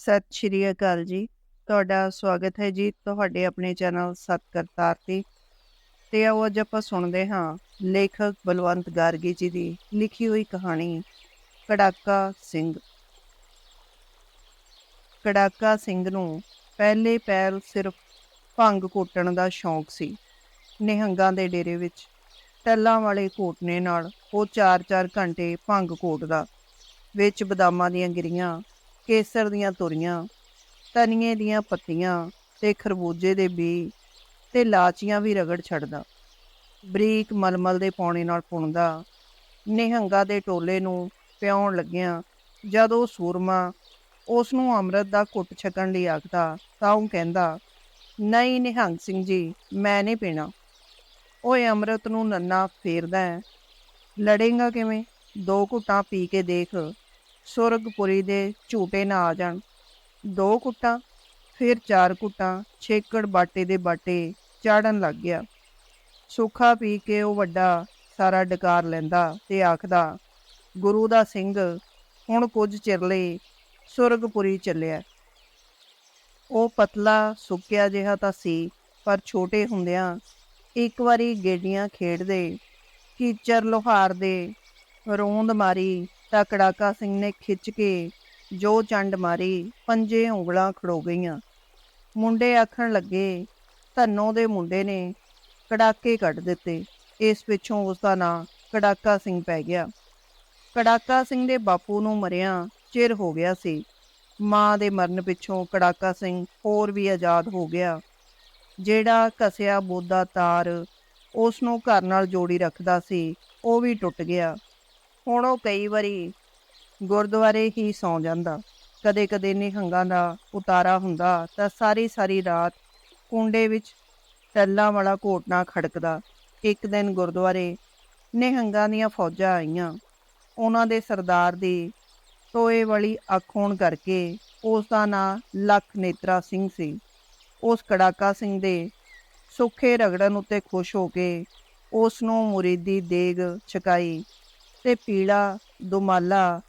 ਸਤਿ ਸ਼੍ਰੀ ਅਕਾਲ ਜੀ। ਤੁਹਾਡਾ ਸਵਾਗਤ ਹੈ ਜੀ ਤੁਹਾਡੇ ਆਪਣੇ ਚੈਨਲ ਸਤ ਕਰਤਾਰ ਤੇ। ਤੇ ਆਓ ਅੱਜ ਆਪਾਂ ਸੁਣਦੇ ਹਾਂ ਲੇਖਕ ਬਲਵੰਤ ਗਾਰਗੀ ਜੀ ਦੀ ਲਿਖੀ ਹੋਈ ਕਹਾਣੀ, ਕੜਾਕਾ ਸਿੰਘ। ਕੜਾਕਾ ਸਿੰਘ ਨੂੰ ਪਹਿਲੇ ਪੈਰ ਸਿਰਫ ਭੰਗ ਕੋਟਣ ਦਾ ਸ਼ੌਂਕ ਸੀ। ਨਿਹੰਗਾਂ ਦੇ ਡੇਰੇ ਵਿੱਚ ਟੱਲਾਂ ਵਾਲੇ ਘੋਟਨੇ ਨਾਲ ਉਹ 4-4 ਘੰਟੇ ਭੰਗ ਕੋਟਦਾ ਵਿੱਚ ਬਦਾਮਾਂ ਦੀਆਂ ਗਿਰੀਆਂ ਕੇਸਰ ਦੀਆਂ ਤੁਰੀਆਂ ਤਨੀਏ ਦੀਆਂ ਪੱਤੀਆਂ ਤੇ ਖਰਬੂਜੇ ਦੇ ਬੀ ਤੇ ਲਾਚੀਆਂ ਵੀ ਰਗੜ ਛੱਡਦਾ। ਬਰੀਕ ਮਲਮਲ ਦੇ ਪੌਣੇ ਨਾਲ ਪੁਣਦਾ। ਨਿਹੰਗਾ ਦੇ ਟੋਲੇ ਨੂੰ ਪਿਉਣ ਲੱਗਿਆ ਜਦ ਉਹ ਸੂਰਮਾ ਉਸ ਨੂੰ ਅੰਮ੍ਰਿਤ ਦਾ ਘੁੱਟ ਛਕਣ ਲਈ ਆਖਦਾ, ਤਾਂ ਉਹ ਕਹਿੰਦਾ, ਨਹੀਂ ਨਿਹੰਗ ਸਿੰਘ ਜੀ, ਮੈਂ ਨਹੀਂ ਪੀਣਾ। ਓਏ ਅੰਮ੍ਰਿਤ ਨੂੰ ਨੰਨਾ ਫੇਰਦਾ ਹੈ। ਲੜੇਗਾ ਕਿਵੇਂ? ਦੋ ਘੁੱਟਾਂ ਪੀ ਕੇ ਦੇਖ ਸੁਰਗਪੁਰੀ ਦੇ ਝੂਟੇ ਨਾ ਆ ਜਾਣ। ਦੋ ਕੁੱਟਾਂ, ਫਿਰ ਚਾਰ ਕੁੱਟਾਂ, ਛੇਕੜ ਬਾਟੇ ਦੇ ਬਾਟੇ ਚਾੜਨ ਲੱਗ ਗਿਆ। ਸੁੱਖਾ ਪੀ ਕੇ ਉਹ ਵੱਡਾ ਸਾਰਾ ਡਕਾਰ ਲੈਂਦਾ ਤੇ ਆਖਦਾ, ਗੁਰੂ ਦਾ ਸਿੰਘ, ਹੁਣ ਕੁਝ ਚਿਰ ਲਈ ਸੁਰਗਪੁਰੀ ਚੱਲਿਆ। ਉਹ ਪਤਲਾ, ਸੁੱਕਿਆ ਜਿਹਾ ਤਾਂ ਸੀ, ਪਰ ਛੋਟੇ ਹੁੰਦਿਆਂ ਇੱਕ ਵਾਰੀ ਗੇਡੀਆਂ ਖੇਡਦੇ ਕੀਚਰ ਲੋਹਾਰ ਦੇ ਰੋਂਦ ਮਾਰੀ ਤਾਂ ਕੜਾਕਾ ਸਿੰਘ ਨੇ ਖਿੱਚ ਕੇ ਜੋ ਚੰਡ ਮਾਰੀ, ਪੰਜੇ ਉਂਗਲਾਂ ਖੜੋ ਗਈਆਂ। ਮੁੰਡੇ ਆਖਣ ਲੱਗੇ, ਧੰਨੋ ਦੇ ਮੁੰਡੇ ਨੇ ਕੜਾਕੇ ਕੱਢ ਦਿੱਤੇ। ਇਸ ਪਿੱਛੋਂ ਉਸ ਦਾ ਨਾਂ ਕੜਾਕਾ ਸਿੰਘ ਪੈ ਗਿਆ। ਕੜਾਕਾ ਸਿੰਘ ਦੇ ਬਾਪੂ ਨੂੰ ਮਰਿਆ ਚਿਰ ਹੋ ਗਿਆ ਸੀ। ਮਾਂ ਦੇ ਮਰਨ ਪਿੱਛੋਂ ਕੜਾਕਾ ਸਿੰਘ ਹੋਰ ਵੀ ਆਜ਼ਾਦ ਹੋ ਗਿਆ। ਜਿਹੜਾ ਕਸਿਆ ਬੋਦਾ ਤਾਰ ਉਸ ਨੂੰ ਘਰ ਨਾਲ ਜੋੜੀ ਰੱਖਦਾ ਸੀ, ਉਹ ਵੀ ਟੁੱਟ ਗਿਆ। ਹੁਣ ਉਹ ਕਈ ਵਾਰੀ ਗੁਰਦੁਆਰੇ ਹੀ ਸੌ ਜਾਂਦਾ। ਕਦੇ-ਕਦੇ ਨਿਹੰਗਾਂ ਦਾ ਉਤਾਰਾ ਹੁੰਦਾ ਤਾਂ ਸਾਰੀ ਸਾਰੀ ਰਾਤ ਕੁੰਡੇ ਵਿੱਚ ਟੱਲਾਂ ਵਾਲਾ ਘੋਟਣਾ ਖੜਕਦਾ। ਇੱਕ ਦਿਨ ਗੁਰਦੁਆਰੇ ਨਿਹੰਗਾਂ ਦੀਆਂ ਫੌਜਾਂ ਆਈਆਂ। ਉਹਨਾਂ ਦੇ ਸਰਦਾਰ ਦੀ ਟੋਏ ਵਾਲੀ ਅੱਖ ਹੋਣ ਕਰਕੇ ਉਸ ਦਾ ਨਾਂ ਲੱਖ ਨੇਤਰਾ ਸਿੰਘ ਸੀ। ਉਸ ਕੜਾਕਾ ਸਿੰਘ ਦੇ ਸੁੱਖੇ ਰਗੜਨ ਉੱਤੇ ਖੁਸ਼ ਹੋ ਕੇ ਉਸ ਨੂੰ ਮੁਰੀਦੀ ਦੇਗ ਛਕਾਈ। ਤੇ ਪੀਲਾ, ਦੁਮਾਲਾ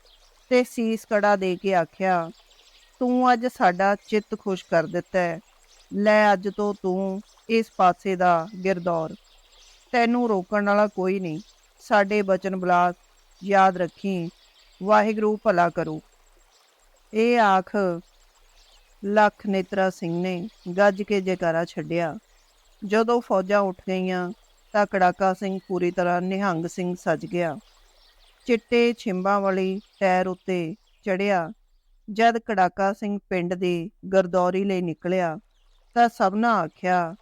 ਤੇ ਸੀਸ ਕੜਾ ਦੇ ਕੇ ਆਖਿਆ, ਤੂੰ ਅੱਜ ਸਾਡਾ ਚਿੱਤ ਖੁਸ਼ ਕਰ ਦਿੱਤਾ ਹੈ। ਲੈ ਅੱਜ ਤੋਂ ਤੂੰ ਇਸ ਪਾਸੇ ਦਾ ਗਿਰਦੌਰ। ਤੈਨੂੰ ਰੋਕਣ ਵਾਲਾ ਕੋਈ ਨਹੀਂ। ਸਾਡੇ ਬਚਨ ਬਲਾਸ, ਯਾਦ ਰੱਖੀ, ਵਾਹਿਗੁਰੂ ਭਲਾ ਕਰੂ। ਇਹ ਆਖ ਲੱਖ ਨੇਤਰਾ ਸਿੰਘ ਨੇ ਗੱਜ ਕੇ ਜੈਕਾਰਾ ਛੱਡਿਆ। ਜਦੋਂ ਫੌਜਾਂ ਉੱਠ ਗਈਆਂ ਤਾਂ ਕੜਾਕਾ ਸਿੰਘ ਪੂਰੀ ਤਰ੍ਹਾਂ ਨਿਹੰਗ ਸਿੰਘ ਸੱਜ ਗਿਆ। ਚਿੱਟੇ ਛਿੰਬਾਂ ਵਾਲੀ ਟਾਇਰ ਉੱਤੇ ਚੜਿਆ ਜਦ ਕੜਾਕਾ ਸਿੰਘ ਪਿੰਡ ਦੇ ਗਰਦੌਰੀ ਲਈ ਨਿਕਲਿਆ ਤਾਂ ਸਭਨਾ ਆਖਿਆ,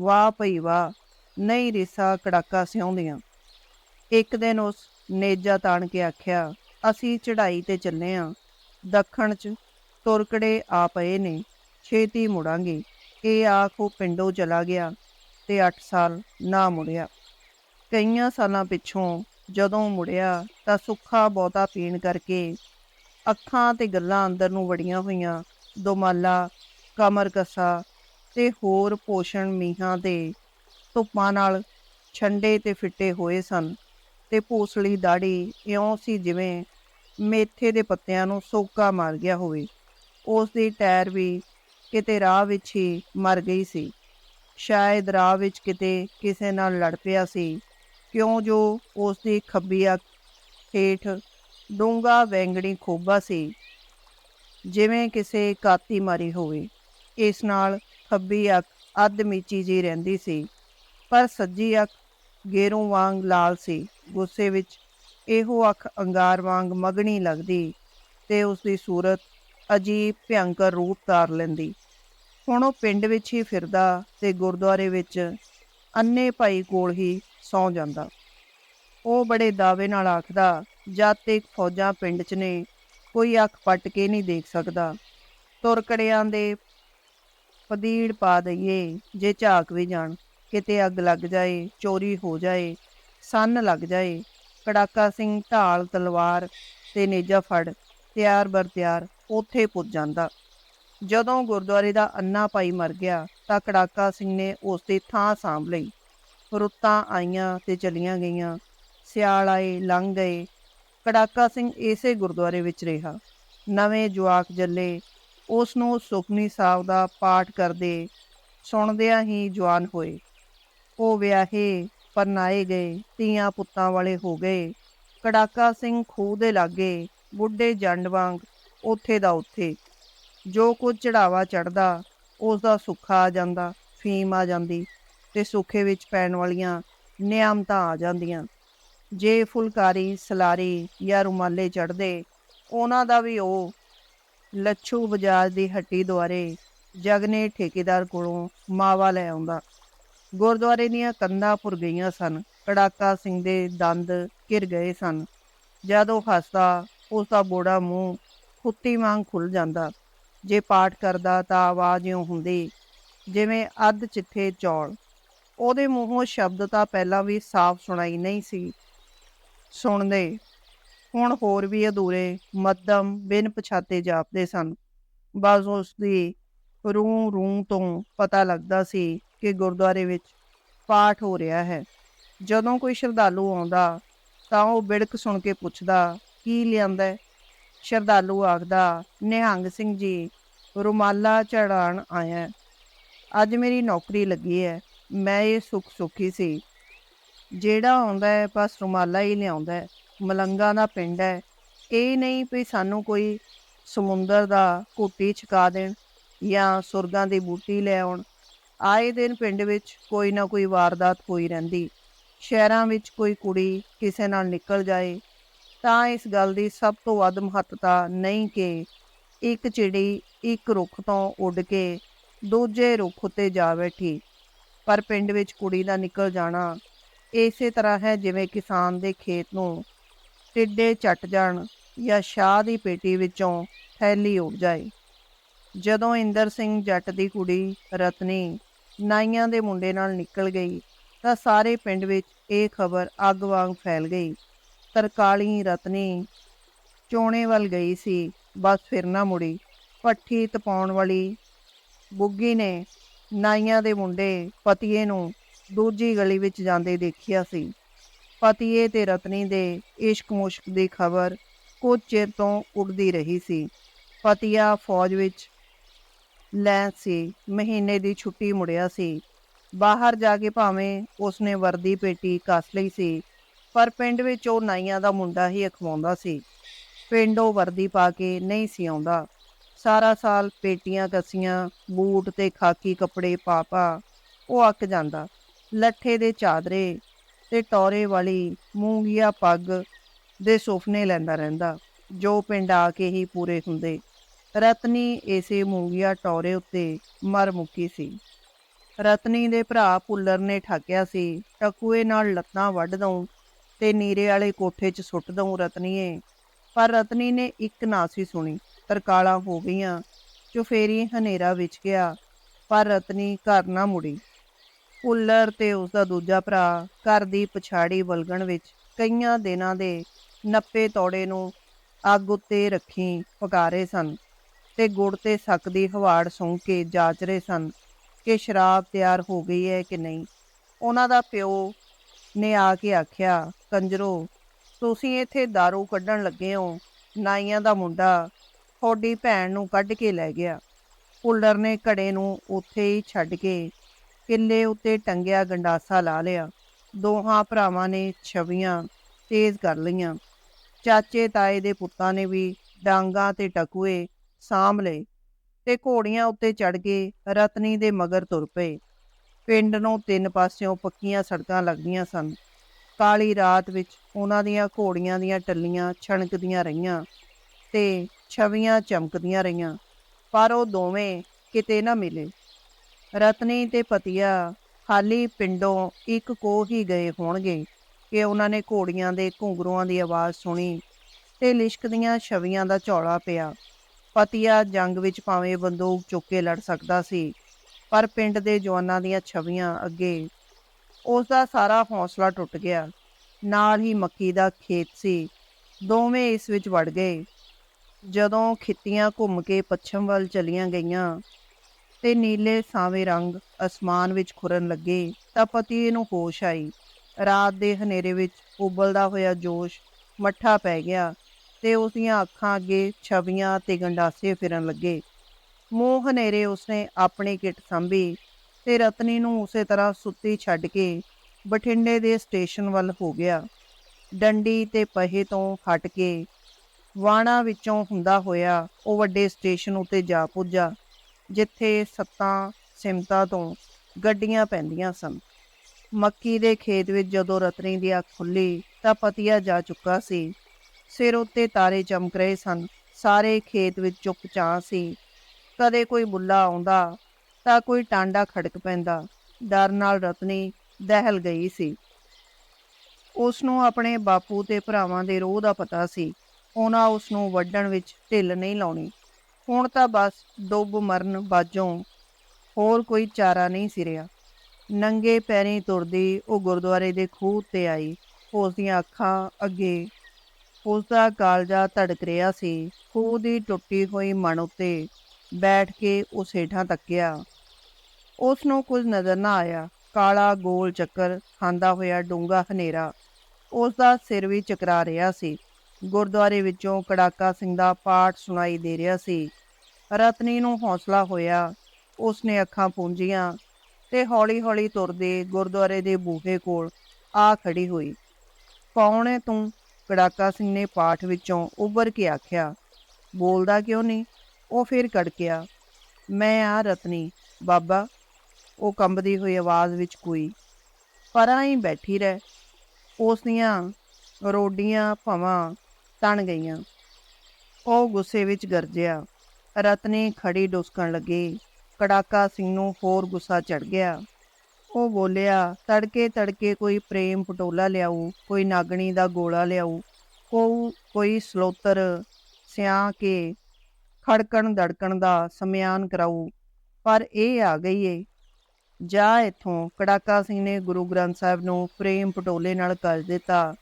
ਵਾਹ ਭਈ ਵਾਹ, ਨਹੀਂ ਰਿਸਾ ਕੜਾਕਾ ਸਿਉਂਦੀਆਂ ਇੱਕ ਦਿਨ ਉਸ ਨੇਜਾ ਤਾਣ ਕੇ ਆਖਿਆ, ਅਸੀਂ ਚੜ੍ਹਾਈ ਤੇ ਚੱਲੇ ਆਂ। ਦੱਖਣ 'ਚ ਤੁਰਕੜੇ ਆ ਪਏ ਨੇ, ਛੇਤੀ ਮੁੜਾਂਗੇ। ਇਹ ਆਖ ਪਿੰਡੋਂ ਚਲਾ ਗਿਆ ਤੇ 8 ਸਾਲ ਨਾ ਮੁੜਿਆ। ਕਈਆਂ ਸਾਲਾਂ ਪਿੱਛੋਂ ਜਦੋਂ ਮੁੜਿਆ ਤਾਂ ਸੁੱਖਾ ਬਹੁਤਾ ਪੀਣ ਕਰਕੇ ਅੱਖਾਂ ਤੇ ਗੱਲਾਂ ਅੰਦਰ ਨੂੰ ਵੜੀਆਂ ਹੋਈਆਂ, ਦੋਮਾਲਾ ਕਮਰ ਕਸਾ ਤੇ ਹੋਰ ਪੋਸ਼ਣ ਮੀਹਾਂ ਦੇ ਧੁੱਪਾਂ ਨਾਲ ਛੰਡੇ ਤੇ ਫਿੱਟੇ ਹੋਏ ਸਨ ਤੇ ਪੂਸਲੀ ਦਾੜੀ ਇਉਂ ਸੀ ਜਿਵੇਂ ਮੇਥੇ ਦੇ ਪੱਤਿਆਂ ਨੂੰ ਸੋਕਾ ਮਾਰ ਗਿਆ ਹੋਵੇ। ਉਸ ਦੀ ਟਾਇਰ ਵੀ ਕਿਤੇ ਰਾਹ ਵਿੱਚ ਹੀ ਮਰ ਗਈ ਸੀ। ਸ਼ਾਇਦ ਰਾਹ ਵਿੱਚ ਕਿਤੇ ਕਿਸੇ ਨਾਲ ਲੜ ਪਿਆ ਸੀ। ਕਿਉਂ ਜੋ ਉਸ ਦੀ ਖੱਬੀ ਅੱਖ ਹੇਠ ਡੂੰਗਾ ਵੈਂਗਣੀ ਖੋਬਾ ਸੀ? ਜਿਵੇਂ ਕਿਸੇ ਕਾਤੀ ਮਾਰੀ ਹੋਵੇ। ਇਸ ਨਾਲ ਖੱਬੀ ਅੱਖ ਅੱਧ ਮੀਚੀ ਜੀ ਰਹਿੰਦੀ ਸੀ, ਪਰ ਸੱਜੀ ਅੱਖ ਗੇਰੋਂ ਵਾਂਗ ਲਾਲ ਸੀ। ਗੁੱਸੇ ਵਿੱਚ ਇਹੋ ਅੱਖ ਅੰਗਾਰ ਵਾਂਗ ਮਗਣੀ ਲੱਗਦੀ ਤੇ ਉਸ ਦੀ ਸੂਰਤ ਅਜੀਬ ਭਿਆਨਕ ਰੂਪ ਧਾਰ ਲੈਂਦੀ। ਹੁਣ ਉਹ ਪਿੰਡ ਵਿੱਚ ਹੀ ਫਿਰਦਾ ਤੇ ਗੁਰਦੁਆਰੇ ਵਿੱਚ ਅੰਨੇ ਭਾਈ ਕੋਲ ਹੀ ਸੌ ਜਾਂਦਾ। ਉਹ ਬੜੇ ਦਾਅਵੇ ਨਾਲ ਆਖਦਾ, ਜਦ ਤੱਕ ਫੌਜਾਂ ਪਿੰਡ 'ਚ ਨੇ, ਕੋਈ ਅੱਖ ਪੱਟ ਕੇ ਨਹੀਂ ਦੇਖ ਸਕਦਾ। ਤੁਰਕੜਿਆਂ ਦੇ ਪਦੀੜ ਪਾ ਦਈਏ, ਜੇ ਝਾਕ ਵੀ ਜਾਣ, ਕਿਤੇ ਅੱਗ ਲੱਗ ਜਾਏ, ਚੋਰੀ ਹੋ ਜਾਏ, ਸੰਨ ਲੱਗ ਜਾਏ, ਕੜਾਕਾ ਸਿੰਘ ਢਾਲ ਤਲਵਾਰ ਤੇ ਨੇਜਾ ਫੜ, ਤਿਆਰ ਬਰ ਤਿਆਰ, ਉੱਥੇ ਪੁੱਜ ਜਾਂਦਾ। ਜਦੋਂ ਗੁਰਦੁਆਰੇ ਦਾ ਅੰਨਾ ਭਾਈ ਮਰ ਗਿਆ, ਤਾਂ ਕੜਾਕਾ ਸਿੰਘ ਨੇ ਉਸ ਦੀ ਥਾਂ ਸਾਂਭ ਲਈ। ਰੁੱਤਾਂ ਆਈਆਂ ਤੇ ਚਲੀਆਂ ਗਈਆਂ। ਸਿਆਲ ਆਏ, ਲੰਘ ਗਏ। ਕੜਾਕਾ ਸਿੰਘ ਇਸੇ ਗੁਰਦੁਆਰੇ ਵਿੱਚ ਰਿਹਾ। ਨਵੇਂ ਜਵਾਕ ਜੱਲੇ ਉਸ ਨੂੰ ਸੁਖਨੀ ਸਾਹਿਬ ਦਾ ਪਾਠ ਕਰਦੇ ਸੁਣਦਿਆਂ ਹੀ ਜਵਾਨ ਹੋਏ। ਉਹ ਵਿਆਹੇ, ਪਰਨਾਏ ਗਏ, ਧੀਆਂ ਪੁੱਤਾਂ ਵਾਲੇ ਹੋ ਗਏ। ਕੜਾਕਾ ਸਿੰਘ ਖੂਹ ਦੇ ਲਾਗੇ, ਬੁੱਢੇ ਜੰਡ ਵਾਂਗ ਉੱਥੇ ਦਾ ਉੱਥੇ। ਜੋ ਕੁਝ ਚੜਾਵਾ ਚੜਦਾ ਉਸ ਦਾ ਸੁੱਖਾ ਆ ਜਾਂਦਾ, ਫੀਮ ਆ ਜਾਂਦੀ। ਤੇ ਸੁੱਖੇ ਵਿੱਚ ਪੈਣ ਵਾਲੀਆਂ ਨਿਆਮਤਾਂ ਆ ਜਾਂਦੀਆਂ। ਜੇ ਫੁਲਕਾਰੀ, ਸਲਾਰੀ ਜਾਂ ਰੁਮਾਲੇ ਚੜਦੇ ਉਹਨਾਂ ਦਾ ਵੀ ਉਹ ਲੱਛੂ ਬਜਾਜ ਦੀ ਹੱਟੀ ਦੁਆਰੇ ਜਗਨੇ ਠੇਕੇਦਾਰ ਕੋਲੋਂ ਮਾਵਾ ਲੈ ਆਉਂਦਾ। ਗੁਰਦੁਆਰੇ ਦੀਆਂ ਕੰਧਾਂ ਪੁਰ ਗਈਆਂ ਸਨ। ਕੜਾਕਾ ਸਿੰਘ ਦੇ ਦੰਦ ਘਿਰ ਗਏ ਸਨ। ਜਦ ਉਹ ਹੱਸਦਾ, ਉਸ ਦਾ ਬੋੜਾ ਮੂੰਹ ਕੁੱਤੀ ਵਾਂਗ ਖੁੱਲ ਜਾਂਦਾ। ਜੇ ਪਾਠ ਕਰਦਾ ਤਾਂ ਆਵਾਜ਼ ਇਉਂ ਹੁੰਦੀ, ਜਿਵੇਂ ਅੱਧ ਚਿੱਠੇ ਚੌਲ। ਉਹਦੇ ਮੂੰਹੋਂ ਸ਼ਬਦ ਤਾਂ ਪਹਿਲਾਂ ਵੀ ਸਾਫ਼ ਸੁਣਾਈ ਨਹੀਂ ਸੀ। ਸੁਣਦੇ। ਹੁਣ ਹੋਰ ਵੀ ਅਧੂਰੇ, ਮੱਧਮ ਬਿਨ ਪਛਾਤੇ ਜਾਪਦੇ ਸਨ। ਬਸ ਉਸ ਦੀ ਰੂੰ ਰੂੰ ਤੋਂ ਪਤਾ ਲੱਗਦਾ ਸੀ ਕਿ ਗੁਰਦੁਆਰੇ ਵਿੱਚ ਪਾਠ ਹੋ ਰਿਹਾ ਹੈ। ਜਦੋਂ ਕੋਈ ਸ਼ਰਧਾਲੂ ਆਉਂਦਾ, ਤਾਂ ਉਹ ਬਿੜਕ ਸੁਣ ਕੇ ਪੁੱਛਦਾ, ਕੀ ਲਿਆਂਦਾ ਸ਼ਰਧਾਲੂ ਆਖਦਾ, ਨਿਹੰਗ ਸਿੰਘ ਜੀ, ਰੁਮਾਲਾ ਚੜਾਣ ਆਇਆ। ਅੱਜ ਮੇਰੀ ਨੌਕਰੀ ਲੱਗੀ ਹੈ। ਮੈਂ ਇਹ ਸੁੱਖ ਸੁਖੀ ਸੀ। ਜਿਹੜਾ ਆਉਂਦਾ ਹੈ, ਬਸ ਰੁਮਾਲਾ ਹੀ ਲਿਆਉਂਦਾ ਹੈ, ਮਲੰਗਾਂ ਦਾ ਪਿੰਡ ਹੈ। ਇਹ ਨਹੀਂ ਵੀ ਸਾਨੂੰ ਕੋਈ ਸਮੁੰਦਰ ਦਾ ਘੁੱਟੀ ਛਕਾ ਦੇਣ ਜਾਂ ਸੁਰਗਾਂ ਦੀ ਬੂਟੀ ਲੈ ਆਉਣ। ਆਏ ਦਿਨ ਪਿੰਡ ਵਿੱਚ ਕੋਈ ਨਾ ਕੋਈ ਵਾਰਦਾਤ ਹੋਈ ਰਹਿੰਦੀ। ਸ਼ਹਿਰਾਂ ਵਿੱਚ ਕੋਈ ਕੁੜੀ ਕਿਸੇ ਨਾਲ ਨਿਕਲ ਜਾਏ, ਤਾਂ ਇਸ ਗੱਲ ਦੀ ਸਭ ਤੋਂ ਵੱਧ ਮਹੱਤਤਾ ਨਹੀਂ ਕਿ ਇੱਕ ਚਿੜੀ ਇੱਕ ਰੁੱਖ ਤੋਂ ਉੱਡ ਕੇ ਦੂਜੇ ਰੁੱਖ ਉੱਤੇ ਜਾ ਬੈਠੀ। ਪਰ ਪਿੰਡ ਵਿੱਚ ਕੁੜੀ ਦਾ ਨਿਕਲ ਜਾਣਾ ਇਸੇ ਤਰ੍ਹਾਂ ਹੈ ਜਿਵੇਂ ਕਿਸਾਨ ਦੇ ਖੇਤ ਨੂੰ ਟਿੱਡੇ ਚੱਟ ਜਾਣ ਜਾਂ ਸ਼ਾਹ ਦੀ ਪੇਟੀ ਵਿੱਚੋਂ ਥੈਲੀ ਉੱਗ ਜਾਏ। ਜਦੋਂ ਇੰਦਰ ਸਿੰਘ ਜੱਟ ਦੀ ਕੁੜੀ ਰਤਨੀ ਨਾਈਆਂ ਦੇ ਮੁੰਡੇ ਨਾਲ ਨਿਕਲ ਗਈ ਤਾਂ ਸਾਰੇ ਪਿੰਡ ਵਿੱਚ ਇਹ ਖਬਰ ਅੱਗ ਵਾਂਗ ਫੈਲ ਗਈ। ਤਰਕਾਲੀ ਰਤਨੀ ਚੋਣੇ ਵੱਲ ਗਈ ਸੀ, ਬਸ ਫਿਰ ਨਾ ਮੁੜੀ। ਪੱਠੀ ਤਪਾਉਣ ਵਾਲੀ ਬੁੱਗੀ ਨੇ ਨਾਈਆਂ ਦੇ ਮੁੰਡੇ ਪਤੀਏ ਨੂੰ ਦੂਜੀ ਗਲੀ ਵਿੱਚ ਜਾਂਦੇ ਦੇਖਿਆ ਸੀ। ਪਤੀਏ ਤੇ ਰਤਨੀ ਦੇ ਇਸ਼ਕ ਮੁਸ਼ਕ ਦੀ ਖਬਰ ਕੁਝ ਚਿਰ ਤੋਂ ਉੱਡਦੀ ਰਹੀ ਸੀ। ਪਤੀਆ ਫੌਜ ਵਿੱਚ ਲੈ ਸੀ, ਮਹੀਨੇ ਦੀ ਛੁੱਟੀ ਮੁੜਿਆ ਸੀ। ਬਾਹਰ ਜਾ ਕੇ ਭਾਵੇਂ ਉਸਨੇ ਵਰਦੀ ਪੇਟੀ ਕੱਸ ਲਈ ਸੀ, ਪਰ ਪਿੰਡ ਵਿੱਚ ਉਹ ਨਾਈਆਂ ਦਾ ਮੁੰਡਾ ਹੀ ਅਖਵਾਉਂਦਾ ਸੀ। ਪਿੰਡ ਉਹ ਵਰਦੀ ਪਾ ਕੇ ਨਹੀਂ ਸੀ ਆਉਂਦਾ। ਸਾਰਾ ਸਾਲ ਪੇਟੀਆਂ ਕੱਸੀਆਂ, ਬੂਟ ਤੇ ਖਾਕੀ ਕੱਪੜੇ ਪਾ ਪਾ ਉਹ ਅੱਕ ਜਾਂਦਾ। ਲੱਠੇ ਦੇ ਚਾਦਰੇ ਤੇ ਟੌਰੇ ਵਾਲੀ ਮੂੰਗੀਆ ਪੱਗ ਦੇ ਸੁਪਨੇ ਲੈਂਦਾ ਰਹਿੰਦਾ। ਜੋ ਪਿੰਡ ਆ ਕੇ ਹੀ ਪੂਰੇ ਹੁੰਦੇ। ਰਤਨੀ ਇਸੇ ਮੂੰਗੀਆ ਟੌਰੇ ਉੱਤੇ ਮਰ ਮੁੱਕੀ ਸੀ। ਰਤਨੀ ਦੇ ਭਰਾ ਪੁੱਲਰ ਨੇ ਠਾਕਿਆ ਸੀ, ਟਕੂਏ ਨਾਲ ਲੱਤਾਂ ਵੱਢ ਦਊਂ ਤੇ ਨੀਰੇ ਵਾਲੇ ਕੋਠੇ 'ਚ ਸੁੱਟ ਦਊਂ ਰਤਨੀਏ। ਪਰ ਰਤਨੀ ਨੇ ਇੱਕ ਨਾ ਸੀ ਸੁਣੀ। ਤਰਕਾਲਾਂ ਹੋ ਗਈਆਂ ਚੁਫੇਰੀ ਹਨੇਰਾ ਵਿੱਚ ਗਿਆ, ਪਰ ਰਤਨੀ ਘਰ ਨਾ ਮੁੜੀ। ਪੁੱਲਰ ਤੇ ਉਸ ਦਾ ਦੂਜਾ ਭਰਾ ਘਰ ਦੀ ਪਛਾੜੀ ਵਲਗਣ ਵਿੱਚ ਕਈਆਂ ਦਿਨਾਂ ਦੇ ਨੱਪੇ ਤੋੜੇ ਨੂੰ ਅੱਗ ਉੱਤੇ ਰੱਖੀ ਪਕਾਰੇ ਸਨ ਤੇ ਗੁੜ ਤੇ ਸੱਕ ਦੀ ਹਵਾੜ ਸੁੰਘ ਕੇ ਜਾਚ ਰਹੇ ਸਨ ਕਿ ਸ਼ਰਾਬ ਤਿਆਰ ਹੋ ਗਈ ਹੈ ਕਿ ਨਹੀਂ। ਉਹਨਾਂ ਦਾ ਪਿਓ ਨੇ ਆ ਕੇ ਆਖਿਆ, ਕੰਜਰੋ, ਤੁਸੀਂ ਇੱਥੇ दारू ਕੱਢਣ ਲੱਗੇ ਹੋ, ਨਾਈਆਂ ਦਾ ਮੁੰਡਾ ਤੁਹਾਡੀ ਭੈਣ ਨੂੰ ਕੱਢ ਕੇ ਲੈ ਗਿਆ। ਪੁੱਲਰ ਨੇ ਘੜੇ ਨੂੰ ਉੱਥੇ ਹੀ ਛੱਡ ਕੇ ਕਿੱਲੇ ਉੱਤੇ ਟੰਗਿਆ ਗੰਡਾਸਾ ਲਾ ਲਿਆ। ਦੋਹਾਂ ਭਰਾਵਾਂ ਨੇ ਛਵੀਆਂ ਤੇਜ਼ ਕਰ ਲਈਆਂ। ਚਾਚੇ ਤਾਏ ਦੇ ਪੁੱਤਾਂ ਨੇ ਵੀ ਡਾਂਗਾ ਤੇ ਟਕੂਏ ਸਾਂਭ ਲਏ ਤੇ ਘੋੜੀਆਂ ਉੱਤੇ ਚੜ ਕੇ ਰਤਨੀ ਦੇ ਮਗਰ ਤੁਰ ਪਏ। ਪਿੰਡ ਨੂੰ ਤਿੰਨ ਪਾਸਿਓਂ ਪੱਕੀਆਂ ਸੜਕਾਂ ਲੱਗਦੀਆਂ ਸਨ। ਕਾਲੀ ਰਾਤ ਵਿੱਚ ਉਹਨਾਂ ਦੀਆਂ ਘੋੜੀਆਂ ਦੀਆਂ ਟੱਲੀਆਂ ਛਣਕਦੀਆਂ ਰਹੀਆਂ ਤੇ ਛਵੀਆਂ ਚਮਕਦੀਆਂ ਰਹੀਆਂ, ਪਰ ਉਹ ਦੋਵੇਂ ਕਿਤੇ ਨਾ ਮਿਲੇ। ਰਤਨੀ ਤੇ ਪਤੀਆ ਖਾਲੀ ਪਿੰਡੋਂ ਇੱਕ ਕੋ ਹੀ ਗਏ ਹੋਣਗੇ ਕਿ ਉਹਨਾਂ ਨੇ ਘੋੜੀਆਂ ਦੇ ਘੁੰਗਰੂਆਂ ਦੀ ਆਵਾਜ਼ ਸੁਣੀ ਤੇ ਲਿਸ਼ਕਦੀਆਂ ਛਵੀਆਂ ਦਾ ਝੌਲਾ ਪਿਆ। ਪਤੀਆ ਜੰਗ ਵਿੱਚ ਭਾਵੇਂ ਬੰਦੂਕ ਚੁੱਕ ਕੇ ਲੜ ਸਕਦਾ ਸੀ, ਪਰ ਪਿੰਡ ਦੇ ਜਵਾਨਾਂ ਦੀਆਂ ਛਵੀਆਂ ਅੱਗੇ ਉਸ ਦਾ ਸਾਰਾ ਹੌਸਲਾ ਟੁੱਟ ਗਿਆ। ਨਾਲ ਹੀ ਮੱਕੀ ਦਾ ਖੇਤ ਸੀ। ਦੋਵੇਂ ਇਸ ਵਿੱਚ ਵੜ ਗਏ। ਜਦੋਂ ਖਿੱਤੀਆਂ ਘੁੰਮ ਕੇ ਪੱਛਮ ਵੱਲ ਚਲੀਆਂ ਗਈਆਂ ਤੇ ਨੀਲੇ ਸਾਵੇਂ ਰੰਗ ਅਸਮਾਨ ਵਿੱਚ ਖੁਰਨ ਲੱਗੇ, ਤਾਂ ਪਤੀ ਨੂੰ ਹੋਸ਼ ਆਈ। ਰਾਤ ਦੇ ਹਨੇਰੇ ਵਿੱਚ ਉਬਲਦਾ ਹੋਇਆ ਜੋਸ਼ ਮੱਠਾ ਪੈ ਗਿਆ ਤੇ ਉਸ ਦੀਆਂ ਅੱਖਾਂ ਅੱਗੇ ਛਵੀਆਂ ਤੇ ਗੰਡਾਸੇ ਫਿਰਨ ਲੱਗੇ। ਮੂੰਹ ਹਨੇਰੇ ਉਸਨੇ ਆਪਣੀ ਕਿੱਟ ਸੰਭੀ ਤੇ ਰਤਨੀ ਨੂੰ ਉਸੇ ਤਰ੍ਹਾਂ ਸੁੱਤੀ ਛੱਡ ਕੇ ਬਠਿੰਡੇ ਦੇ ਸਟੇਸ਼ਨ ਵੱਲ ਹੋ ਗਿਆ। ਡੰਡੀ ਤੇ ਪਹੇ ਤੋਂ ਹਟ ਕੇ ਵਾਣਾ ਵਿੱਚੋਂ ਹੁੰਦਾ ਹੋਇਆ ਉਹ ਵੱਡੇ ਸਟੇਸ਼ਨ ਉੱਤੇ ਜਾ ਪੁੱਜਾ, ਜਿੱਥੇ ਸੱਤਾਂ ਸਿਮਤਾਂ ਤੋਂ ਗੱਡੀਆਂ ਪੈਂਦੀਆਂ ਸਨ। ਮੱਕੀ ਦੇ ਖੇਤ ਵਿੱਚ ਜਦੋਂ ਰਤਨੀ ਦੀ ਅੱਖ ਖੁੱਲੀ ਤਾਂ ਪਤੀਆ ਜਾ ਚੁੱਕਾ ਸੀ। ਸਿਰ ਉੱਤੇ ਤਾਰੇ ਚਮਕ ਰਹੇ ਸਨ। ਸਾਰੇ ਖੇਤ ਵਿੱਚ ਚੁੱਪ ਚਾਂ ਸੀ। ਕਦੇ ਕੋਈ ਬੁੱਲਾ ਆਉਂਦਾ ਤਾਂ ਕੋਈ ਟਾਂਡਾ ਖੜਕ ਪੈਂਦਾ। ਡਰ ਨਾਲ ਰਤਨੀ ਦਹਿਲ ਗਈ ਸੀ। ਉਸ ਨੂੰ ਆਪਣੇ ਬਾਪੂ ਤੇ ਭਰਾਵਾਂ ਦੇ ਰੋਹ ਦਾ ਪਤਾ ਸੀ। ਉਹਨਾਂ ਉਸ ਨੂੰ ਵੱਢਣ ਵਿੱਚ ਢਿੱਲ ਨਹੀਂ ਲਾਉਣੀ। ਹੁਣ ਤਾਂ ਬਸ ਡੁੱਬ ਮਰਨ ਬਾਝੋਂ ਹੋਰ ਕੋਈ ਚਾਰਾ ਨਹੀਂ ਸਿਰਿਆ। ਨੰਗੇ ਪੈਰੀਂ ਤੁਰਦੀ ਉਹ ਗੁਰਦੁਆਰੇ ਦੇ ਖੂਹ ਤੇ ਆਈ। ਉਸ ਦੀਆਂ ਅੱਖਾਂ ਅੱਗੇ ਉਸ ਦਾ ਕਾਲਜਾ ਧੜਕ ਰਿਹਾ ਸੀ। ਖੂਹ ਦੀ ਟੁੱਟੀ ਹੋਈ ਮਣ ਉੱਤੇ ਬੈਠ ਕੇ ਉਸ ਹੇਠਾਂ ਤੱਕਿਆ। ਉਸ ਨੂੰ ਕੁਝ ਨਜ਼ਰ ਨਾ ਆਇਆ। ਕਾਲਾ ਗੋਲ ਚੱਕਰ ਖਾਂਦਾ ਹੋਇਆ ਡੂੰਗਾ ਹਨੇਰਾ ਉਸ ਦਾ ਸਿਰ ਵੀ ਚਕਰਾ ਰਿਹਾ ਸੀ। ਗੁਰਦੁਆਰੇ ਵਿੱਚੋਂ ਕੜਾਕਾ ਸਿੰਘ ਦਾ ਪਾਠ ਸੁਣਾਈ ਦੇ ਰਿਹਾ ਸੀ। ਰਤਨੀ ਨੂੰ ਹੌਸਲਾ ਹੋਇਆ। ਉਸਨੇ ਅੱਖਾਂ ਪੂੰਝੀਆਂ ਤੇ ਹੌਲੀ-ਹੌਲੀ ਤੁਰਦੇ ਗੁਰਦੁਆਰੇ ਦੇ ਬੂਹੇ ਕੋਲ ਆ ਖੜੀ ਹੋਈ। ਕੌਣ ਹੈ ਤੂੰ? ਕੜਾਕਾ ਸਿੰਘ ਨੇ ਪਾਠ ਵਿੱਚੋਂ ਉੱਭਰ ਕੇ ਆਖਿਆ। ਬੋਲਦਾ ਕਿਉਂ ਨਹੀਂ? ਉਹ ਫਿਰ ਕੜਕਿਆ। ਮੈਂ ਆ ਰਤਨੀ। ਬਾਬਾ, ਉਹ ਕੰਬਦੀ ਹੋਈ ਆਵਾਜ਼ ਵਿੱਚ ਕੋਈ। ਪਰਾਂ ਹੀ ਬੈਠੀ ਰਹਿ। ਉਸ ਦੀਆਂ ਰੋਡੀਆਂ ਭਵਾਂ ਤਣ ਗਈਆਂ। ਉਹ ਗੁੱਸੇ ਵਿੱਚ ਗਰਜਿਆ। ਰਤਨੀ ਖੜੀ ਡੁਸਕਣ ਲੱਗੇ। ਕੜਾਕਾ ਸਿੰਘ ਨੂੰ ਹੋਰ ਗੁੱਸਾ ਚੜ ਗਿਆ। ਉਹ ਬੋਲਿਆ, ਤੜਕੇ ਤੜਕੇ ਕੋਈ ਪ੍ਰੇਮ ਪਟੋਲਾ ਲਿਆਊ, ਕੋਈ ਨਾਗਣੀ ਦਾ ਗੋਲਾ ਲਿਆਊ ਕੋ ਕੋਈ ਸਲੋਤਰ ਸਿਆਂ ਕੇ ਖੜਕਣ ਦੜਕਣ ਦਾ ਸਮਿਆਨ ਕਰਾਉ ਪਰ ਇਹ ਆ ਗਈ ਏ। ਜਾ ਇਥੋਂ। ਕੜਾਕਾ ਸਿੰਘ ਨੇ ਗੁਰੂ ਗ੍ਰੰਥ ਸਾਹਿਬ ਨੂੰ ਪ੍ਰੇਮ ਪਟੋਲੇ ਨਾਲ ਕਰ ਦਿੱਤਾ।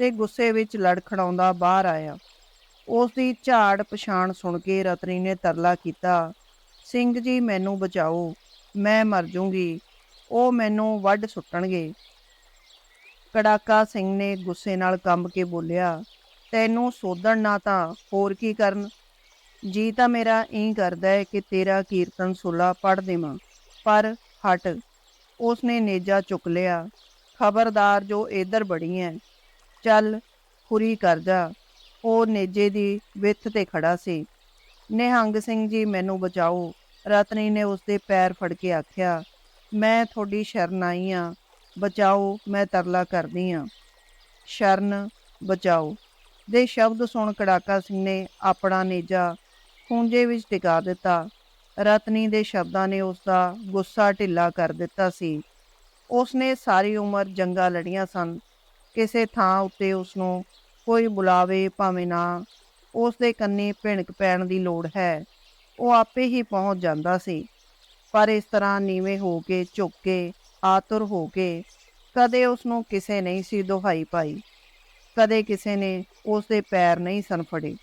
ਤੇ ਗੁੱਸੇ ਵਿੱਚ ਲੜਖੜਾਉਂਦਾ ਬਾਹਰ ਆਇਆ। ਉਸ ਦੀ ਝਾੜ ਪਛਾਣ ਸੁਣ ਕੇ ਰਤਨੀ ਨੇ ਤਰਲਾ ਕੀਤਾ, ਸਿੰਘ ਜੀ, ਮੈਨੂੰ ਬਚਾਓ, ਮੈਂ ਮਰ ਜੂੰਗੀ, ਉਹ ਮੈਨੂੰ ਵੱਢ ਸੁੱਟਣਗੇ। ਕੜਾਕਾ ਸਿੰਘ ਨੇ ਗੁੱਸੇ ਨਾਲ ਕੰਬ ਕੇ ਬੋਲਿਆ, ਤੈਨੂੰ ਸੋਧਣ ਨਾ ਤਾਂ ਹੋਰ ਕੀ ਕਰਨ? ਜੀ ਤਾਂ ਮੇਰਾ ਇਹੀ ਕਰਦਾ ਹੈ ਕਿ ਤੇਰਾ ਕੀਰਤਨ ਸੁਲਾ ਪੜ ਦੇਵਾਂ, ਪਰ ਹਟ। ਉਸਨੇ ਨੇਜਾ ਚੁੱਕ ਲਿਆ, ਖਬਰਦਾਰ ਜੋ ਇਧਰ ਬੜੀ ਹੈ ਚੱਲ ਹੁਰੀ ਕਰ ਜਾ। ਉਹ ਨੇਜੇ ਦੀ ਵਿੱਥ ਤੇ ਖੜਾ ਸੀ। ਨਿਹੰਗ ਸਿੰਘ ਜੀ ਮੈਨੂੰ ਬਚਾਓ। ਰਤਨੀ ਨੇ ਉਸਦੇ ਪੈਰ ਫੜ ਕੇ ਆਖਿਆ, ਮੈਂ ਤੁਹਾਡੀ ਸ਼ਰਨ ਆਈ ਆ। ਬਚਾਓ, ਮੈਂ ਤਰਲਾ ਕਰਦੀ ਆ। ਸ਼ਰਨ, ਬਚਾਓ ਦੇ ਸ਼ਬਦ ਸੁਣ ਕੜਾਕਾ ਸਿੰਘ ਨੇ ਆਪਣਾ ਨੇਜਾ ਖੂੰਜੇ ਵਿੱਚ ਟਿਕਾ ਦਿੱਤਾ। ਰਤਨੀ ਦੇ ਸ਼ਬਦਾਂ ਨੇ ਉਸ ਦਾ ਗੁੱਸਾ ਢਿੱਲਾ ਕਰ ਦਿੱਤਾ ਸੀ। ਉਸ ਨੇ ਸਾਰੀ ਉਮਰ ਜੰਗਾਂ ਲੜੀਆਂ ਸਨ। ਕਿਸੇ ਥਾਂ ਉੱਤੇ ਉਸ ਨੂੰ ਕੋਈ ਬੁਲਾਵੇ ਭਾਵੇਂ ਨਾ ਉਸ ਦੇ ਕੰਨੀ ਭਿਣਕ ਪੈਣ ਦੀ ਲੋੜ ਹੈ। ਉਹ ਆਪੇ ਹੀ ਪਹੁੰਚ ਜਾਂਦਾ ਸੀ। ਪਰ ਇਸ ਤਰ੍ਹਾਂ ਨੀਵੇਂ ਹੋ ਕੇ, ਝੁੱਕ ਕੇ, ਆਤੁਰ ਹੋ ਕੇ ਕਦੇ ਉਸ ਨੂੰ ਕਿਸੇ ਨਹੀਂ ਸੀ ਦੁਹਾਈ ਪਾਈ। ਕਦੇ ਕਿਸੇ ਨੇ ਉਸ ਦੇ ਪੈਰ ਨਹੀਂ ਸਨ ਫੜੇ।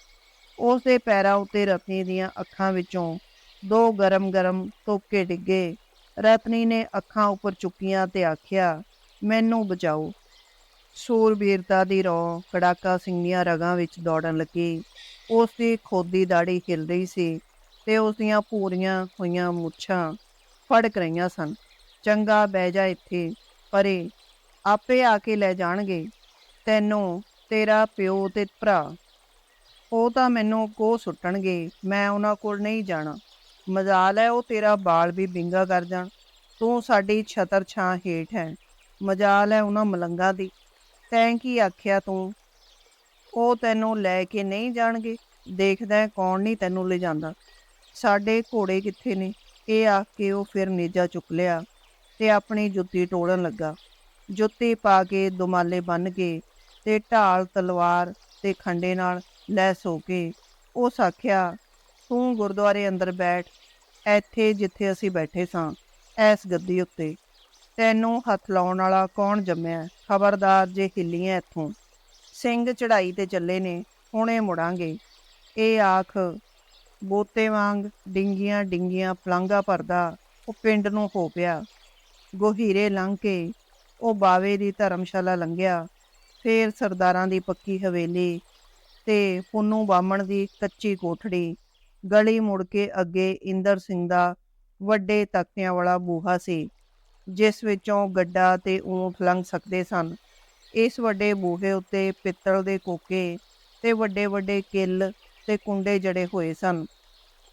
ਉਸ ਦੇ ਪੈਰਾਂ ਉੱਤੇ ਰਤਨੀ ਦੀਆਂ ਅੱਖਾਂ ਵਿੱਚੋਂ ਦੋ ਗਰਮ-ਗਰਮ ਤੋਕੇ ਡਿੱਗੇ। ਰਤਨੀ ਨੇ ਅੱਖਾਂ ਉੱਪਰ ਚੁੱਕੀਆਂ ਤੇ ਆਖਿਆ, ਮੈਨੂੰ ਬਚਾਓ। ਸੂਰਬੀਰਤਾ ਦੀ ਰੌ ਕੜਾਕਾ ਸਿੰਘ ਦੀਆਂ ਰਗਾਂ ਵਿੱਚ ਦੌੜਨ ਲੱਗੀ। ਉਸ ਦੀ ਖੋਦੀ ਦਾੜੀ ਹਿਲ ਰਹੀ ਸੀ ਤੇ ਉਸ ਦੀਆਂ ਪੂਰੀਆਂ ਹੋਈਆਂ ਮੁੱਛਾਂ ਫੜਕ ਰਹੀਆਂ ਸਨ। ਚੰਗਾ ਬਹਿ ਜਾ ਇੱਥੇ, ਪਰੇ, ਆਪੇ ਆ ਕੇ ਲੈ ਜਾਣਗੇ। ਤੈਨੂੰ, ਤੇਰਾ ਪਿਓ ਤੇ ਭਰਾ, ਉਹ ਤਾਂ ਮੈਨੂੰ ਕੋ ਸੁੱਟਣਗੇ, ਮੈਂ ਉਹਨਾਂ ਕੋਲ ਨਹੀਂ ਜਾਣਾ। ਮਜਾਲ ਹੈ ਉਹ ਤੇਰਾ ਬਾਲ ਵੀ ਬਿੰਗਾ ਕਰ ਜਾਣ। ਤੂੰ ਸਾਡੀ ਛਤਰ ਛਾਂ ਹੇਠ ਹੈ ਮਜਾਲ ਹੈ ਉਹਨਾਂ ਮਲੰਗਾ ਦੀ। ਤੈਂ ਕੀ ਆਖਿਆ ਤੂੰ? ਉਹ ਤੈਨੂੰ ਲੈ ਕੇ ਨਹੀਂ ਜਾਣਗੇ। ਦੇਖਦਾ ਕੌਣ ਨਹੀਂ ਤੈਨੂੰ ਲੈ ਜਾਂਦਾ ਸਾਡੇ ਘੋੜੇ ਕਿੱਥੇ ਨੇ? ਇਹ ਆਖ ਕੇ ਉਹ ਫਿਰ ਨੇਜਾ ਚੁੱਕ ਲਿਆ ਤੇ ਆਪਣੀ ਜੁੱਤੀ ਟੋੜਨ ਲੱਗਾ। ਜੁੱਤੀ ਪਾ ਕੇ ਦੁਮਾਲੇ ਬੰਨ ਕੇ ਤੇ ਢਾਲ, ਤਲਵਾਰ ਤੇ ਖੰਡੇ ਨਾਲ ਲੈਸ ਹੋ ਕੇ ਉਹ ਸਾਖਿਆ ਤੂੰ ਗੁਰਦੁਆਰੇ ਅੰਦਰ ਬੈਠ। ਇੱਥੇ ਜਿੱਥੇ ਅਸੀਂ ਬੈਠੇ ਸਾਂ ਐਸ ਗੱਦੀ ਉੱਤੇ। ਤੈਨੂੰ ਹੱਥ ਲਾਉਣ ਵਾਲਾ ਕੌਣ ਜੰਮਿਆ? ਖਬਰਦਾਰ ਜੇ ਹਿੱਲੀਆਂ ਇੱਥੋਂ। ਸਿੰਘ ਚੜਾਈ ਤੇ ਚੱਲੇ ਨੇ, ਹੁਣੇ ਮੁੜਾਂਗੇ। ਇਹ ਆਖ, ਬੋਤੇ ਵਾਂਗ ਡਿੰਗੀਆਂ ਡਿੰਗੀਆਂ ਪਲਾਂਗਾ ਭਰਦਾ, ਉਹ ਪਿੰਡ ਨੂੰ ਹੋ ਪਿਆ। ਗੋਹੀਰੇ ਲੰਘ ਕੇ ਉਹ ਬਾਵੇ ਦੀ ਧਰਮਸ਼ਾਲਾ ਲੰਘਿਆ। ਫੇਰ ਸਰਦਾਰਾਂ ਦੀ ਪੱਕੀ ਹਵੇਲੀ ਤੇ ਪੁੰਨੂ ਬਾਮਣ ਦੀ ਕੱਚੀ ਕੋਠੜੀ। ਗਲੀ ਮੁੜ ਕੇ ਅੱਗੇ ਇੰਦਰ ਸਿੰਘ ਦਾ ਵੱਡੇ ਤਖਤਿਆਂ ਵਾਲਾ ਬੂਹਾ ਸੀ। ਜਿਸ ਵਿੱਚੋਂ ਗੱਡਾ ਤੇ ਊਂਠ ਲੰਘ ਸਕਦੇ ਸਨ। ਇਸ ਵੱਡੇ ਬੂਹੇ ਉੱਤੇ ਪਿੱਤਲ ਦੇ ਕੋਕੇ ਤੇ ਵੱਡੇ ਵੱਡੇ ਕਿੱਲ ਤੇ ਕੁੰਡੇ ਜੜੇ ਹੋਏ ਸਨ।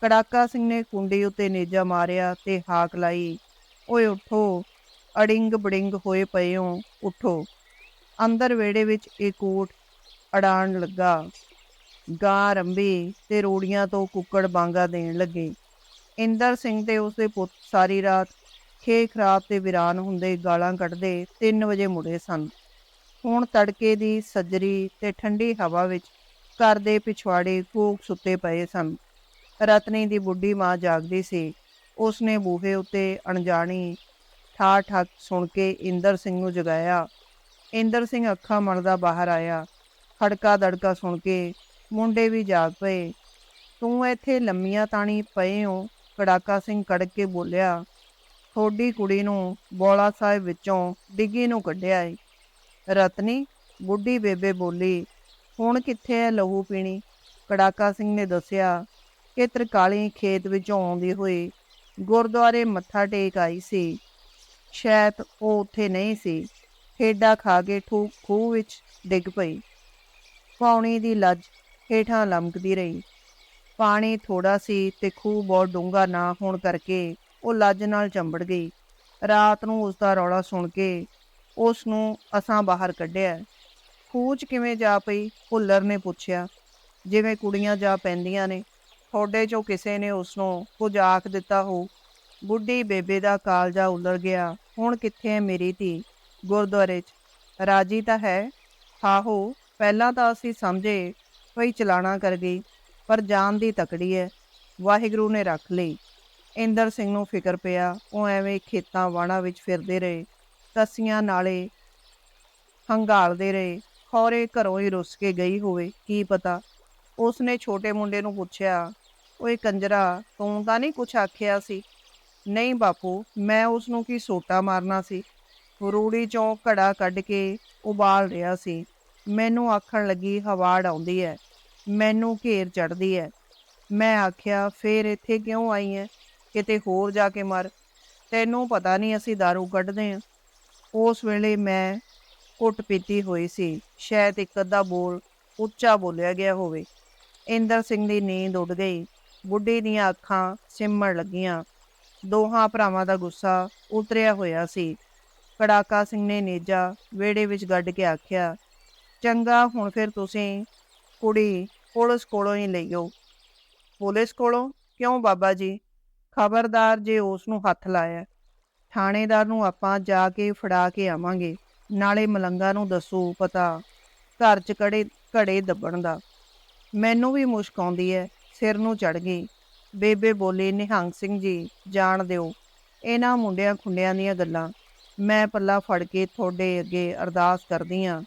ਕੜਾਕਾ ਸਿੰਘ ਨੇ ਕੁੰਡੀ ਉੱਤੇ ਨੇਜਾ ਮਾਰਿਆ ਤੇ ਹਾਕ ਲਾਈ, ਓਏ ਉਠੋ ਅੜਿੰਗ ਬੜਿੰਗ ਹੋਏ ਪਏਓ, ਉਠੋ। ਅੰਦਰ ਵੇੜੇ ਵਿੱਚ ਇੱਕ ਊਠ ਅੜਾਣ ਲੱਗਾ। ਗਾਂ ਰੰਬੀ ਤੇ ਰੋੜੀਆਂ ਤੋਂ ਕੁੱਕੜ ਬਾਂਗਾ ਦੇਣ ਲੱਗੇ। ਇੰਦਰ ਸਿੰਘ ਤੇ ਉਸਦੇ ਪੁੱਤ ਸਾਰੀ ਰਾਤ ਖੇ ਖਰਾਬ ਤੇ ਵਿਰਾਨ ਹੁੰਦੇ ਗਾਲਾਂ ਕੱਢਦੇ 3 ਵਜੇ ਮੁੜੇ ਸਨ। ਹੁਣ ਤੜਕੇ ਦੀ ਸੱਜਰੀ ਤੇ ਠੰਡੀ ਹਵਾ ਵਿੱਚ ਘਰ ਦੇ ਪਿਛਵਾੜੇ ਕੂਕ ਸੁੱਤੇ ਪਏ ਸਨ। ਰਤਨੀ ਦੀ ਬੁੱਢੀ ਮਾਂ ਜਾਗਦੀ ਸੀ। ਉਸਨੇ ਬੂਹੇ ਉੱਤੇ ਅਣਜਾਣੀ ਠਾ ਠੱਕ ਸੁਣ ਕੇ ਇੰਦਰ ਸਿੰਘ ਨੂੰ ਜਗਾਇਆ। ਇੰਦਰ ਸਿੰਘ ਅੱਖਾਂ ਮਲਦਾ ਬਾਹਰ ਆਇਆ। ਖੜਕਾ ਦੜਕਾ ਸੁਣ ਕੇ ਮੁੰਡੇ ਵੀ ਜਾਗ ਪਏ। ਤੂੰ ਇੱਥੇ ਲੰਮੀਆਂ ਤਾਣੀ ਪਏ ਹੋ ਕੜਾਕਾ ਸਿੰਘ ਕੜਕ ਕੇ ਬੋਲਿਆ। ਥੋੜੀ ਕੁੜੀ ਨੂੰ ਬੋਲਾ ਸਾਹਿਬ ਵਿੱਚੋਂ ਡਿੱਗੀ ਨੂੰ ਕੱਢਿਆ ਏ। ਰਤਨੀ, ਬੁੱਢੀ ਬੇਬੇ ਬੋਲੀ, ਹੁਣ ਕਿੱਥੇ ਹੈ ਲਹੂ ਪੀਣੀ? ਕੜਾਕਾ ਸਿੰਘ ਨੇ ਦੱਸਿਆ ਕਿ ਤਰਕਾਲੀ ਖੇਤ ਵਿੱਚੋਂ ਆਉਂਦੀ ਹੋਈ ਗੁਰਦੁਆਰੇ ਮੱਥਾ ਟੇਕ ਆਈ ਸੀ। ਸ਼ਾਇਦ ਉਹ ਉੱਥੇ ਨਹੀਂ ਸੀ। ਠੇਡਾ ਖਾ ਕੇ ਠੂ, ਖੂਹ ਵਿੱਚ ਡਿੱਗ ਪਈ। ਪੌਣੀ ਦੀ ਲੱਜ ਹੇਠਾਂ ਲਮਕਦੀ ਰਹੀ। ਪਾਣੀ ਥੋੜਾ ਸੀ ਤੇ ਖੂਹ ਬਹੁਤ ਡੂੰਘਾ ਨਾ ਹੋਣ ਕਰਕੇ ਉਹ ਲੱਜ ਨਾਲ ਚੰਬੜ ਗਈ। ਰਾਤ ਨੂੰ ਉਸ ਦਾ ਰੌਲਾ ਸੁਣ ਕੇ ਉਸ ਨੂੰ ਅਸਾਂ ਬਾਹਰ ਕੱਢਿਆ। ਖੂਹ 'ਚ ਕਿਵੇਂ ਜਾ ਪਈ? ਭੁੱਲਰ ਨੇ ਪੁੱਛਿਆ। ਜਿਵੇਂ ਕੁੜੀਆਂ ਜਾ ਪੈਂਦੀਆਂ ਨੇ। ਥੋੜੇ ਚੋਂ ਕਿਸੇ ਨੇ ਉਸ ਨੂੰ ਕੁਝ ਆਖ ਦਿੱਤਾ ਹੋ। ਬੁੱਢੀ ਬੇਬੇ ਦਾ ਕਾਲਜਾ ਉਲਰ ਗਿਆ। ਹੁਣ ਕਿੱਥੇ ਹੈ ਮੇਰੀ ਧੀ? ਗੁਰਦੁਆਰੇ 'ਚ। ਰਾਜੀ ਤਾਂ ਹੈ। ਆਹੋ, ਪਹਿਲਾਂ ਤਾਂ ਅਸੀਂ ਸਮਝੇ ਭਈ ਚਲਾਣਾ ਕਰ ਗਈ, ਪਰ ਜਾਨ ਦੀ ਤਕੜੀ ਹੈ ਵਾਹਿਗੁਰੂ ਨੇ ਰੱਖ ਲਈ। ਇੰਦਰ ਸਿੰਘ ਨੂੰ ਫਿਕਰ ਪਿਆ, ਉਹ ਐਵੇਂ ਖੇਤਾਂ ਵਾਣਾ ਵਿੱਚ ਫਿਰਦੇ ਰਹੇ, ਤਸੀਆਂ ਨਾਲੇ ਹੰਗਾਲਦੇ ਰਹੇ, ਖੌਰੇ ਘਰੋਂ ਹੀ ਰੁੱਸ ਕੇ ਗਈ ਹੋਵੇ, ਕੀ ਪਤਾ। ਉਸਨੇ ਛੋਟੇ ਮੁੰਡੇ ਨੂੰ ਪੁੱਛਿਆ, ਓਏ ਕੰਜਰਾ, ਤੂੰ ਤਾਂ ਨਹੀਂ ਕੁਛ ਆਖਿਆ ਸੀ? ਨਹੀਂ ਬਾਪੂ, ਮੈਂ ਉਸ ਨੂੰ ਕੀ ਸੋਟਾ ਮਾਰਨਾ ਸੀ? ਰੂੜੀ ਚੋਂ ਘੜਾ ਕੱਢ ਕੇ ਉਬਾਲ ਰਿਹਾ ਸੀ। ਮੈਨੂੰ ਆਖਣ ਲੱਗੀ, ਹਵਾੜ ਆਉਂਦੀ ਹੈ ਮੈਨੂੰ ਘੇਰ ਚੜਦੀ ਹੈ ਮੈਂ ਆਖਿਆ, ਫੇਰ ਇੱਥੇ ਕਿਉਂ ਆਈ ਹੈ ਕਿਤੇ ਹੋਰ ਜਾ ਕੇ ਮਰ। ਤੈਨੂੰ ਪਤਾ ਨਹੀਂ ਅਸੀਂ दारू ਕੱਢਦੇ ਹਾਂ। ਉਸ ਵੇਲੇ ਮੈਂ ਘੁੱਟ ਪੀਤੀ ਹੋਈ ਸੀ। ਸ਼ਾਇਦ ਇੱਕ ਅੱਧਾ ਬੋਲ ਉੱਚਾ ਬੋਲਿਆ ਗਿਆ ਹੋਵੇ। ਇੰਦਰ ਸਿੰਘ ਦੀ ਨੀਂਦ ਉੱਡ ਗਈ। ਬੁੱਢੀ ਦੀਆਂ ਅੱਖਾਂ ਸਿਮਣ ਲੱਗੀਆਂ। ਦੋਹਾਂ ਭਰਾਵਾਂ ਦਾ ਗੁੱਸਾ ਉਤਰਿਆ ਹੋਇਆ ਸੀ। ਕੜਾਕਾ ਸਿੰਘ ਨੇ ਨੇਜਾ ਵੇੜੇ ਵਿੱਚ ਗੱਡ ਕੇ ਆਖਿਆ, ਚੰਗਾ, ਹੁਣ ਫਿਰ ਤੁਸੀਂ ਕੁੜੀ ਪੁਲਿਸ ਕੋਲੋਂ ਹੀ ਲਈਓ। ਪੁਲਿਸ ਕੋਲੋਂ? ਕਿਉਂ ਬਾਬਾ ਜੀ? ਖਬਰਦਾਰ ਜੇ ਉਸ ਨੂੰ ਹੱਥ ਲਾਇਆ ਥਾਣੇਦਾਰ ਨੂੰ ਆਪਾਂ ਜਾ ਕੇ ਫੜਾ ਕੇ ਆਵਾਂਗੇ। ਨਾਲੇ ਮਲੰਗਾ ਨੂੰ ਦੱਸੋ ਪਤਾ ਘਰ 'ਚ ਕੜੇ, ਘੜੇ ਦੱਬਣ ਦਾ। ਮੈਨੂੰ ਵੀ ਮੁਸ਼ਕ ਆਉਂਦੀ ਹੈ, ਸਿਰ ਨੂੰ ਚੜ ਗਈ ਬੇਬੇ ਬੋਲੇ, ਨਿਹੰਗ ਸਿੰਘ ਜੀ, ਜਾਣ ਦਿਓ। ਇਹਨਾਂ ਮੁੰਡਿਆਂ ਖੁੰਡਿਆਂ ਦੀਆਂ ਗੱਲਾਂ ਮੈਂ ਪੱਲਾ ਫੜ ਕੇ ਤੁਹਾਡੇ ਅੱਗੇ ਅਰਦਾਸ ਕਰਦੀ ਆ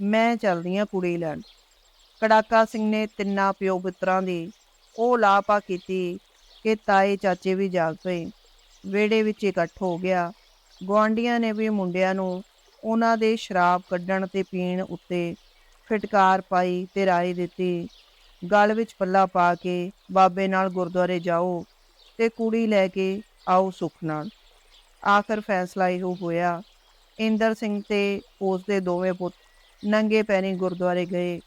ਮੈਂ ਚੱਲਦੀ ਆ ਕੁੜੀ ਲੈਣ। ਕੜਾਕਾ ਸਿੰਘ ਨੇ ਤਿੰਨਾਂ ਪਿਓ ਪੁੱਤਰਾਂ ਦੀ ਉਹ ਲਾਪਾ ਕੀਤੀ ਕਿ ਤਾਏ ਚਾਚੇ ਵੀ ਜਾਗ ਪਏ। ਵਿਹੜੇ ਵਿੱਚ ਇਕੱਠ ਹੋ ਗਿਆ। ਗੁਆਂਢੀਆਂ ਨੇ ਵੀ ਮੁੰਡਿਆਂ ਨੂੰ ਉਹਨਾਂ ਦੇ ਸ਼ਰਾਬ ਕੱਢਣ ਤੇ ਪੀਣ ਉੱਤੇ ਫਟਕਾਰ ਪਾਈ ਤੇ ਰਾਏ ਦਿੱਤੀ, ਗਲ ਵਿੱਚ ਪੱਲਾ ਪਾ ਕੇ ਬਾਬੇ ਨਾਲ ਗੁਰਦੁਆਰੇ ਜਾਓ ਤੇ ਕੁੜੀ ਲੈ ਕੇ ਆਓ ਸੁੱਖ ਨਾਲ। ਆਖਰ ਫੈਸਲਾ ਇਹੋ ਹੋਇਆ। ਇੰਦਰ ਸਿੰਘ ਤੇ ਉਸ ਦੇ ਦੋਵੇਂ ਪੁੱਤ ਨੰਗੇ ਪੈਰੀ ਗੁਰਦੁਆਰੇ ਗਏ।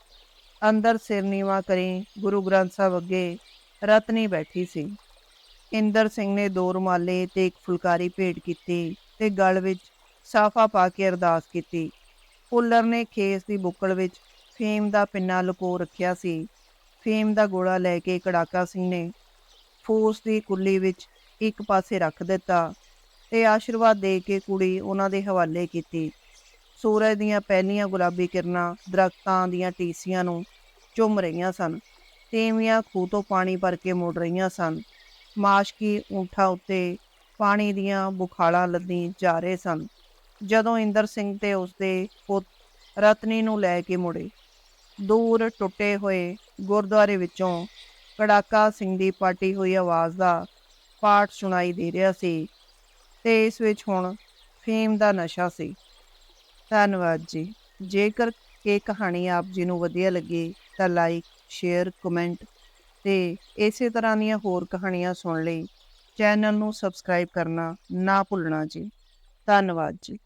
ਅੰਦਰ ਸਿਰ ਨੀਵਾ ਕਰੀ ਗੁਰੂ ਗ੍ਰੰਥ ਸਾਹਿਬ ਅੱਗੇ ਰਤਨੀ ਬੈਠੀ ਸੀ। ਇੰਦਰ ਸਿੰਘ ਨੇ ਦੋ ਰੁਮਾਲੇ ਤੇ ਇੱਕ ਫੁਲਕਾਰੀ ਭੇਟ ਕੀਤੀ ਤੇ ਗਲ ਵਿੱਚ ਸਾਫਾ ਪਾ ਕੇ ਅਰਦਾਸ ਕੀਤੀ। ਫੁੱਲਰ ਨੇ ਖੇਸ ਦੀ ਬੁੱਕਲ ਵਿੱਚ ਫੇਮ ਦਾ ਪਿੰਨਾ ਲੁਕੋ ਰੱਖਿਆ ਸੀ। ਫੇਮ ਦਾ ਗੋਲਾ ਲੈ ਕੇ ਕੜਾਕਾ ਸਿੰਘ ਨੇ ਫੂਸ ਦੀ ਕੁੱਲੀ ਵਿੱਚ ਇੱਕ ਪਾਸੇ ਰੱਖ ਦਿੱਤਾ ਤੇ ਆਸ਼ੀਰਵਾਦ ਦੇ ਕੇ ਕੁੜੀ ਉਹਨਾਂ ਦੇ ਹਵਾਲੇ ਕੀਤੀ। ਸੂਰਜ ਦੀਆਂ ਪਹਿਲੀਆਂ ਗੁਲਾਬੀ ਕਿਰਨਾਂ ਦਰਖਤਾਂ ਦੀਆਂ ਟੀਸੀਆਂ ਨੂੰ ਚੁੰਮ ਰਹੀਆਂ ਸਨ। ਤੇਵੀਆਂ ਖੂਹ ਤੋਂ ਪਾਣੀ ਭਰ ਕੇ ਮੁੜ ਰਹੀਆਂ ਸਨ। ਮਾਸ਼ਕੀ ਊਂਠਾਂ ਉੱਤੇ ਪਾਣੀ ਦੀਆਂ ਬੁਖਾਲਾਂ ਲੱਦੀ ਜਾ ਰਹੇ ਸਨ। ਜਦੋਂ ਇੰਦਰ ਸਿੰਘ ਤੇ ਉਸਦੇ ਪੁੱਤ ਰਤਨੀ ਨੂੰ ਲੈ ਕੇ ਮੁੜੇ, ਦੂਰ ਟੁੱਟੇ ਹੋਏ ਗੁਰਦੁਆਰੇ ਵਿੱਚੋਂ ਕੜਾਕਾ ਸਿੰਘ ਦੀ ਪਾਟੀ ਹੋਈ ਆਵਾਜ਼ ਦਾ ਪਾਠ ਸੁਣਾਈ ਦੇ ਰਿਹਾ ਸੀ ਤੇ ਇਸ ਵਿੱਚ ਹੁਣ ਫੇਮ ਦਾ ਨਸ਼ਾ ਸੀ। ਧੰਨਵਾਦ ਜੀ। ਜੇਕਰ ਇਹ ਕਹਾਣੀ ਆਪ ਜੀ ਨੂੰ ਵਧੀਆ ਲੱਗੀ ਤਾਂ ਲਾਈਕ ਸ਼ੇਅਰ ਕਮੈਂਟ ਤੇ ਇਸੇ ਤਰ੍ਹਾਂ ਦੀਆਂ ਹੋਰ ਕਹਾਣੀਆਂ ਸੁਣਨ ਲਈ। ਚੈਨਲ ਨੂੰ ਸਬਸਕ੍ਰਾਈਬ ਕਰਨਾ ਨਾ ਭੁੱਲਣਾ ਜੀ। ਧੰਨਵਾਦ ਜੀ।